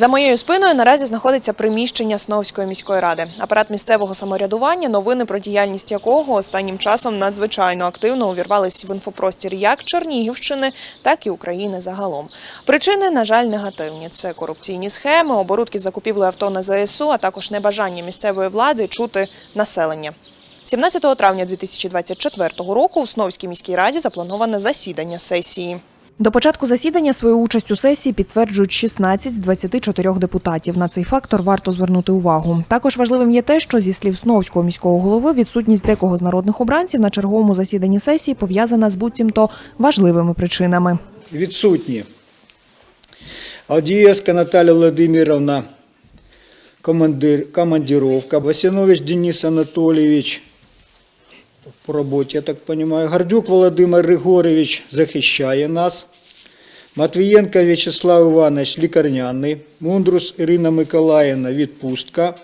За моєю спиною наразі знаходиться приміщення Сновської міської ради. Апарат місцевого самоврядування, новини про діяльність якого останнім часом надзвичайно активно увірвались в інфопростір як Чернігівщини, так і України загалом. Причини, на жаль, негативні: це корупційні схеми, оборудки з закупівлею авто на ЗСУ, а також небажання місцевої влади чути населення. 17 травня 2024 року у Сновській міській раді заплановане засідання сесії. До початку засідання свою участь у сесії підтверджують 16 з 24 депутатів. На цей фактор варто звернути увагу. Також важливим є те, що зі слів Сновського міського голови відсутність декого з народних обранців на черговому засіданні сесії пов'язана з буцімто важливими причинами. Відсутні. Авдієвська Наталя Владимировна, командир. Васянович Денис Анатолійович, по роботі, я так розумію. Гордюк Володимир Григорович захищає нас. Матвієнко В'ячеслав Іванович лікарняний. Мундрус Ірина Миколаївна відпустка.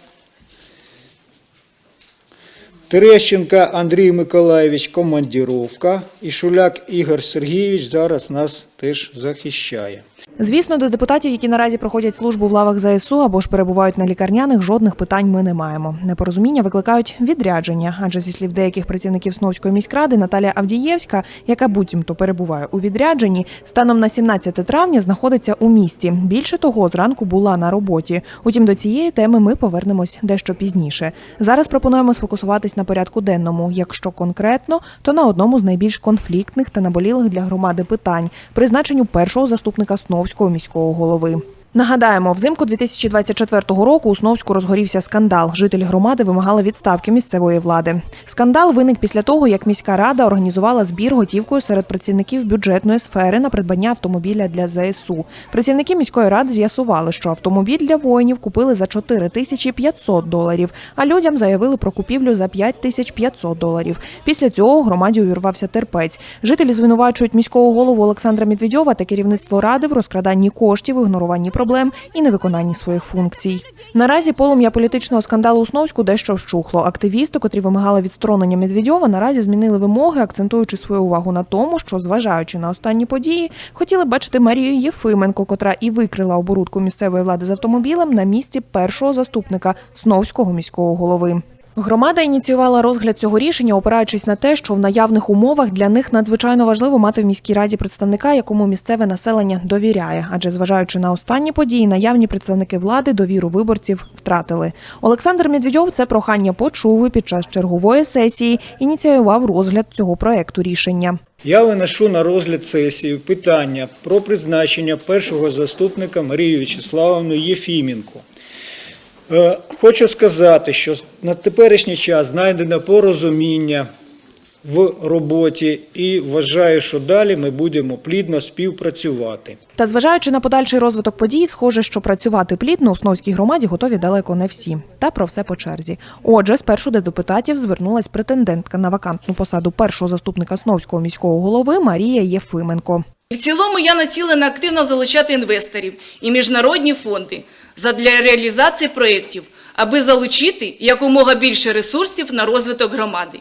Терещенко Андрій Миколаєвич командировка. І Шуляк Ігор Сергійович зараз нас теж захищає. Звісно, до депутатів, які наразі проходять службу в лавах ЗСУ або ж перебувають на лікарняних, жодних питань ми не маємо. Непорозуміння викликають відрядження, адже зі слів деяких працівників Сновської міськради Наталія Авдієвська, яка буцімто перебуває у відрядженні, станом на 17 травня знаходиться у місті. Більше того, зранку була на роботі. Утім, до цієї теми ми повернемось дещо пізніше. Зараз пропонуємо сфокусуватись на порядку денному. Якщо конкретно, то на одному з найбільш конфліктних та наболілих для громади питань призначенню першого заступника Сновського міського голови. Нагадаємо, взимку 2024 року у Сновську розгорівся скандал. Жителі громади вимагали відставки місцевої влади. Скандал виник після того, як міська рада організувала збір готівкою серед працівників бюджетної сфери на придбання автомобіля для ЗСУ. Працівники міської ради з'ясували, що автомобіль для воїнів купили за 4 тисячі 500 доларів, а людям заявили про купівлю за 5 тисяч 500 доларів. Після цього громаді увірвався терпець. Жителі звинувачують міського голову Олександра Медведьова та керівництво ради в розкраданні коштів, ігноруванні проблем і невиконанні своїх функцій. Наразі полум'я політичного скандалу у Сновську дещо вщухло. Активісти, котрі вимагали відсторонення Медведьова, наразі змінили вимоги, акцентуючи свою увагу на тому, що, зважаючи на останні події, хотіли бачити Марію Єфименко, котра і викрила оборудку місцевої влади з автомобілем на місці першого заступника Сновського міського голови. Громада ініціювала розгляд цього рішення, опираючись на те, що в наявних умовах для них надзвичайно важливо мати в міській раді представника, якому місцеве населення довіряє. Адже зважаючи на останні події, наявні представники влади довіру виборців втратили. Олександр Медведьов це прохання почув і під час чергової сесії ініціював розгляд цього проекту рішення. Я виношу на розгляд сесії питання про призначення першого заступника Марії В'ячеславовни Єфіменко. Е, Хочу сказати, що на теперішній час знайдено порозуміння в роботі і вважаю, що далі ми будемо плідно співпрацювати. Та зважаючи на подальший розвиток подій, схоже, що працювати плідно у Сновській громаді готові далеко не всі. Та про все по черзі. Отже, спершу до депутатів звернулась претендентка на вакантну посаду першого заступника Сновського міського голови Марія Єфименко. В цілому я націлена активно залучати інвесторів і міжнародні фонди задля реалізації проєктів, аби залучити якомога більше ресурсів на розвиток громади.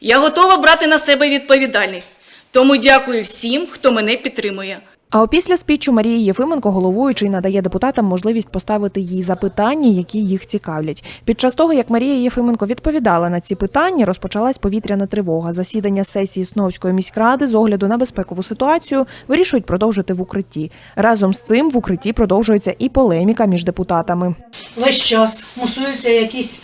Я готова брати на себе відповідальність, тому дякую всім, хто мене підтримує. А опісля спічу Марії Єфименко головуючий надає депутатам можливість поставити їй запитання, які їх цікавлять. Під час того, як Марія Єфименко відповідала на ці питання, розпочалась повітряна тривога. Засідання сесії Сновської міськради з огляду на безпекову ситуацію вирішують продовжити в укритті. Разом з цим в укритті продовжується і полеміка між депутатами. весь час мусуються якісь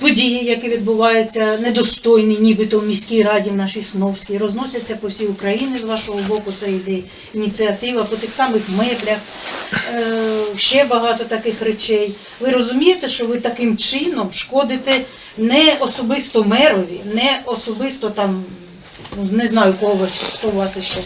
події, які відбуваються недостойні, нібито в міській раді в нашій Сновській, розносяться по всій Україні з вашого боку. Це йде ініціатива по тих самих меблях, е, ще багато таких речей. Ви розумієте, що ви таким чином шкодите не особисто мерові, не особисто там, ну не знаю кого хто у вас ще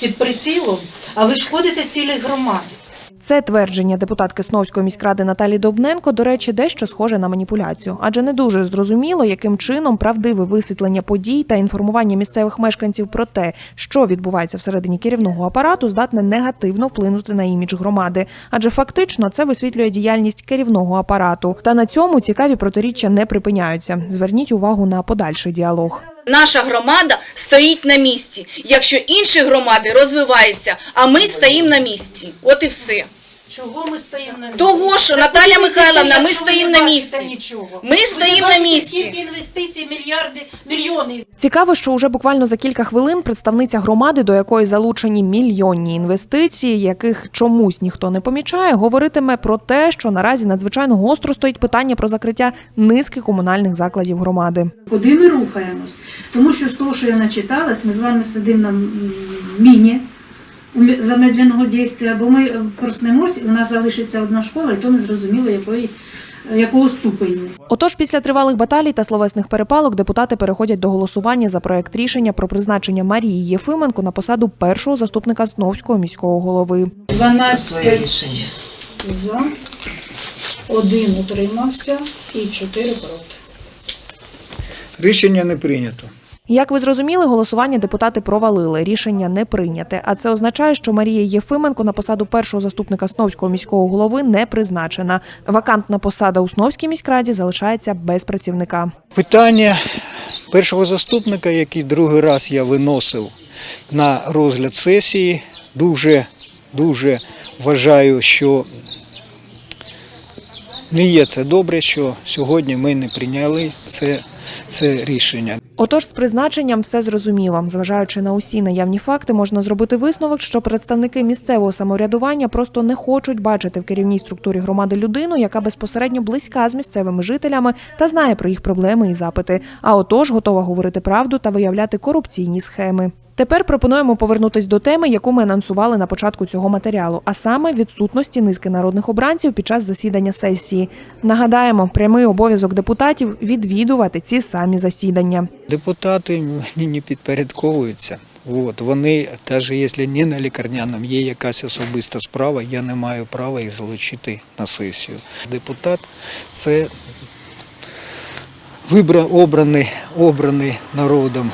під прицілом, а ви шкодите цілій громаді. Це твердження депутатки Сновської міськради Наталі Добненко, до речі, дещо схоже на маніпуляцію, адже не дуже зрозуміло, яким чином правдиве висвітлення подій та інформування місцевих мешканців про те, що відбувається всередині керівного апарату, здатне негативно вплинути на імідж громади, адже фактично це висвітлює діяльність керівного апарату. Та на цьому цікаві протиріччя не припиняються. Зверніть увагу на подальший діалог. Наша громада стоїть на місці, якщо інші громади розвиваються, а ми стоїмо на місці. От і все. Чого ми стоїмо на місці? Того, що, Так Наталя ви Михайлівна, ми стоїмо на місці. Нічого. Ми стоїмо на місці. Скільки інвестицій, мільярди, мільйони Цікаво, що уже буквально за кілька хвилин представниця громади, до якої залучені мільйонні інвестиції, яких чомусь ніхто не помічає, говоритиме про те, що наразі надзвичайно гостро стоїть питання про закриття низки комунальних закладів громади. Куди ми рухаємось? Тому що з того, що я начиталась, ми з вами сидимо на міні замедленого дійства, або ми е, проснемось, у нас залишиться одна школа, і то не зрозуміло, якої, якого ступеню. Отож, після тривалих баталій та словесних перепалок депутати переходять до голосування за проект рішення про призначення Марії Єфименко на посаду першого заступника Сновського міського голови. 12 за, один утримався і чотири проти. Рішення не прийнято. Як ви зрозуміли, голосування депутати провалили. Рішення не прийняте. А це означає, що Марія Єфименко на посаду першого заступника Сновського міського голови не призначена. Вакантна посада у Сновській міськраді залишається без працівника. Питання першого заступника, який другий раз я виносив на розгляд сесії, дуже, дуже вважаю, що не є це добре, що сьогодні ми не прийняли це, це рішення. Отож, з призначенням все зрозуміло. Зважаючи на усі наявні факти, можна зробити висновок, що представники місцевого самоврядування просто не хочуть бачити в керівній структурі громади людину, яка безпосередньо близька з місцевими жителями та знає про їх проблеми і запити. А отож готова говорити правду та виявляти корупційні схеми. Тепер пропонуємо повернутись до теми, яку ми анонсували на початку цього матеріалу, а саме відсутності низки народних обранців під час засідання сесії. Нагадаємо, прямий обов'язок депутатів відвідувати ці самі засідання. Депутати мені не підпорядковуються. От, вони, навіть якщо не на лікарняному, є якась особиста справа, я не маю права їх залучити на сесію. Депутат це вибра, обраний, обраний народом,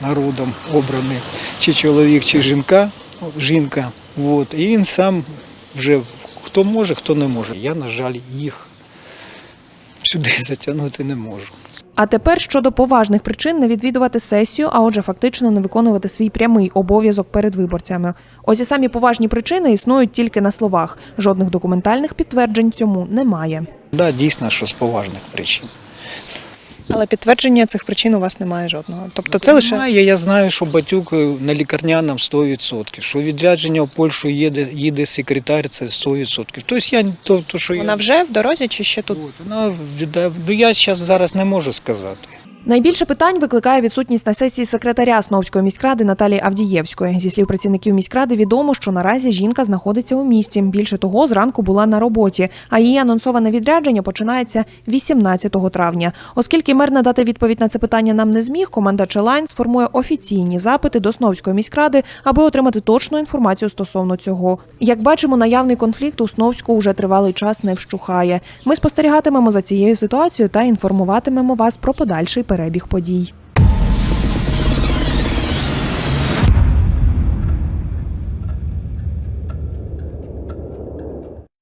народом обраний чи чоловік, чи жінка, жінка. От, і він сам вже хто може, хто не може. Я, на жаль, їх сюди затягнути не можу. А тепер щодо поважних причин не відвідувати сесію, а отже, фактично не виконувати свій прямий обов'язок перед виборцями. Ось і самі поважні причини існують тільки на словах. Жодних документальних підтверджень цьому немає. Да, дійсно, що з поважних причин. Але підтвердження цих причин у вас немає жодного. Тобто це лише Немає, я знаю, що батюк е, на лікарняному 100%, що відрядження в Польщу їде, їде секретар, це 100%. Тобто я то, то що вона я, вже в дорозі чи ще тут? От, вона ну, я зараз зараз не можу сказати. Найбільше питань викликає відсутність на сесії секретаря Сновської міськради Наталії Авдієвської. Зі слів працівників міськради відомо, що наразі жінка знаходиться у місті. Більше того, зранку була на роботі, а її анонсоване відрядження починається 18 травня. Оскільки мер надати відповідь на це питання нам не зміг, команда Челайн сформує офіційні запити до Сновської міськради, аби отримати точну інформацію стосовно цього. Як бачимо, наявний конфлікт у Сновську уже тривалий час не вщухає. Ми спостерігатимемо за цією ситуацією та інформуватимемо вас про подальший перебіг подій.